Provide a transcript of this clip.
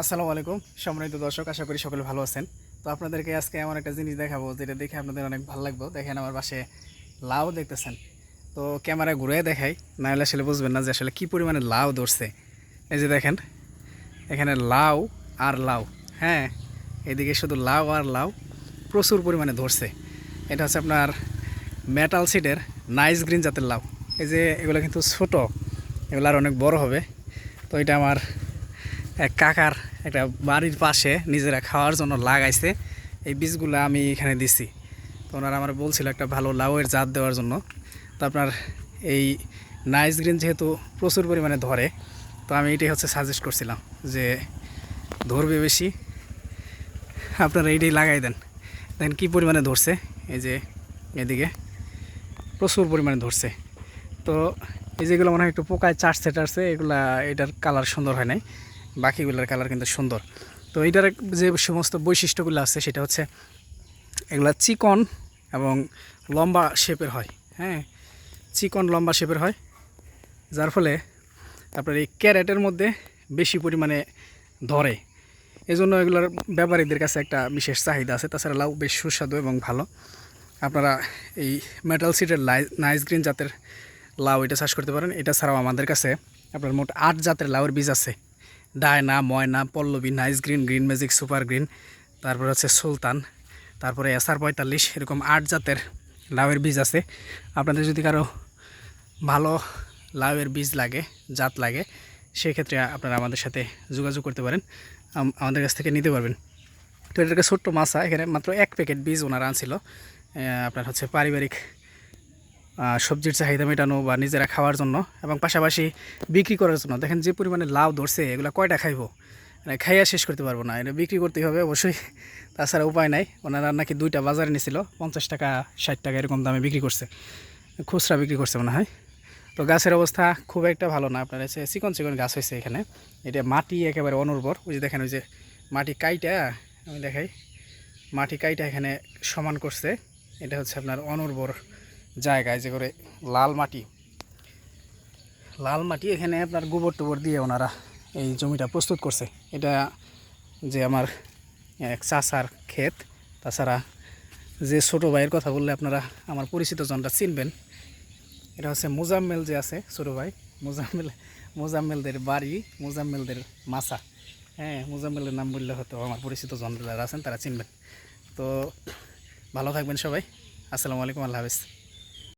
আসসালামু আলাইকুম। সম্মানিত দর্শক, আশা করি সকলে ভালো আছেন। তো আপনাদেরকে আজকে এমন একটা জিনিস দেখাবো, যেটা দেখে আপনাদের অনেক ভালো লাগবে। দেখেন আমার পাশে লাউ দেখতেছেন। তো ক্যামেরা ঘুরে দেখাই না হলে আসলে বুঝবেন না যে আসলে কী পরিমাণে লাউ ধরছে। এই যে দেখেন, এখানে লাউ আর লাউ হ্যাঁ? এদিকে শুধু লাউ আর লাউ প্রচুর পরিমাণে ধরছে। এটা হচ্ছে আপনার মেটাল সিডের নাইস গ্রিন জাতের লাউ। এই যে এগুলো কিন্তু ছোট, এগুলো আর অনেক বড় হবে। তো এটা আমার এক কাকার একটা বাড়ির পাশে নিজেরা খাওয়ার জন্য লাগাইছে। এই বীজগুলো আমি এখানে দিছি। তো ওনারা আমার বলছিল একটা ভালো লাউয়ের জাত দেওয়ার জন্য। তো আপনার এই নাইস গ্রিন যেহেতু প্রচুর পরিমাণে ধরে, তো আমি এটাই হচ্ছে সাজেস্ট করছিলাম যে ধরবে বেশি। আপনারা এইটাই লাগাই দেন। দেখেন কী পরিমাণে ধরছে? এই যে এদিকে প্রচুর পরিমাণে ধরছে। তো এই যেগুলো মনে হয় একটু পোকায় চাটছে টাটছে এগুলা এটার কালার সুন্দর হয় নাই। বাকিগুলোর কালার কিন্তু সুন্দর। তো এইটার যে সমস্ত বৈশিষ্ট্যগুলো আছে, সেটা হচ্ছে এগুলা চিকন এবং লম্বা শেপের হয় হ্যাঁ? চিকন, লম্বা শেপের হয়। যার ফলে আপনার এই ক্যারেটের মধ্যে বেশি পরিমাণে ধরে। এজন্য এগুলোর ব্যাপারীদের কাছে একটা বিশেষ চাহিদা আছে, তাছাড়া লাউ বেশ সুস্বাদু এবং ভালো। আপনারা এই মেটাল সিটের নাইস গ্রিন জাতের লাউ এটা চাষ করতে পারেন। এটা ছাড়াও আমাদের কাছে আপনার মোট আট জাতের লাউয়ের বীজ আছে। Diana, Moyna, Pallabi, nice green green magic, super green, তারপর হচ্ছে সুলতান, তারপরে এসআর পঁয়তাল্লিশ, এরকম আট জাতের লাউয়ের বীজ আছে। আপনাদের যদি কারও ভালো লাউয়ের বীজ লাগে, জাত লাগে, সেক্ষেত্রে আপনারা আমাদের সাথে যোগাযোগ করতে পারেন আমাদের কাছ থেকে নিতে পারবেন। তো এটাকে ছোট্ট মাছা, এখানে মাত্র এক প্যাকেট বীজ ওনারা আনছিল আপনার হচ্ছে পারিবারিক সবজির চাহিদা মেটানো বা নিজেরা খাওয়ার জন্য এবং পাশাপাশি বিক্রি করার জন্য। দেখেন যে পরিমাণে লাউ ধরছে, এগুলো কয়টা খাইবো? মানে খাইয়া শেষ করতে পারব না। এটা বিক্রি করতে হবে অবশ্যই, তাছাড়া উপায় নাই। ওনারা নাকি দুইটা বাজারে নিছিল, পঞ্চাশ টাকা, ষাট টাকা এরকম দামে বিক্রি করছে। খুচরা বিক্রি করছে মনে হয়। তো গাছের অবস্থা খুব একটা ভালো না। আপনার হচ্ছে চিকন চিকন গাছ হয়েছে এখানে। এটা মাটি একেবারে অনুর্বর। ওই যে দেখেন, ওই যে মাটি কাইটা, আমি দেখাই। মাটি কাইটা এখানে সমান করছে। এটা হচ্ছে আপনার অনুর্বর জায়গায় যে করে লাল মাটি। লাল মাটি এখানে আপনার গোবর টোবর দিয়ে ওনারা এই জমিটা প্রস্তুত করছে। এটা যে আমার এক চাষার ক্ষেত, তাছাড়া যে ছোটো ভাইয়ের কথা বললে আপনারা আমার পরিচিত জনটা চিনবেন। এটা হচ্ছে মোজাম্মেল যে আছে, ছোটো ভাই, মোজাম্মেল, মোজাম্মেলদের বাড়ি, মোজাম্মেলদের মাসা হ্যাঁ মোজাম্মেলের নাম বললে হয়তো আমার পরিচিত জন যারা আছেন তারা চিনবেন। তো ভালো থাকবেন সবাই। আসসালামু আলাইকুম, আল্লাহ হাফিজ।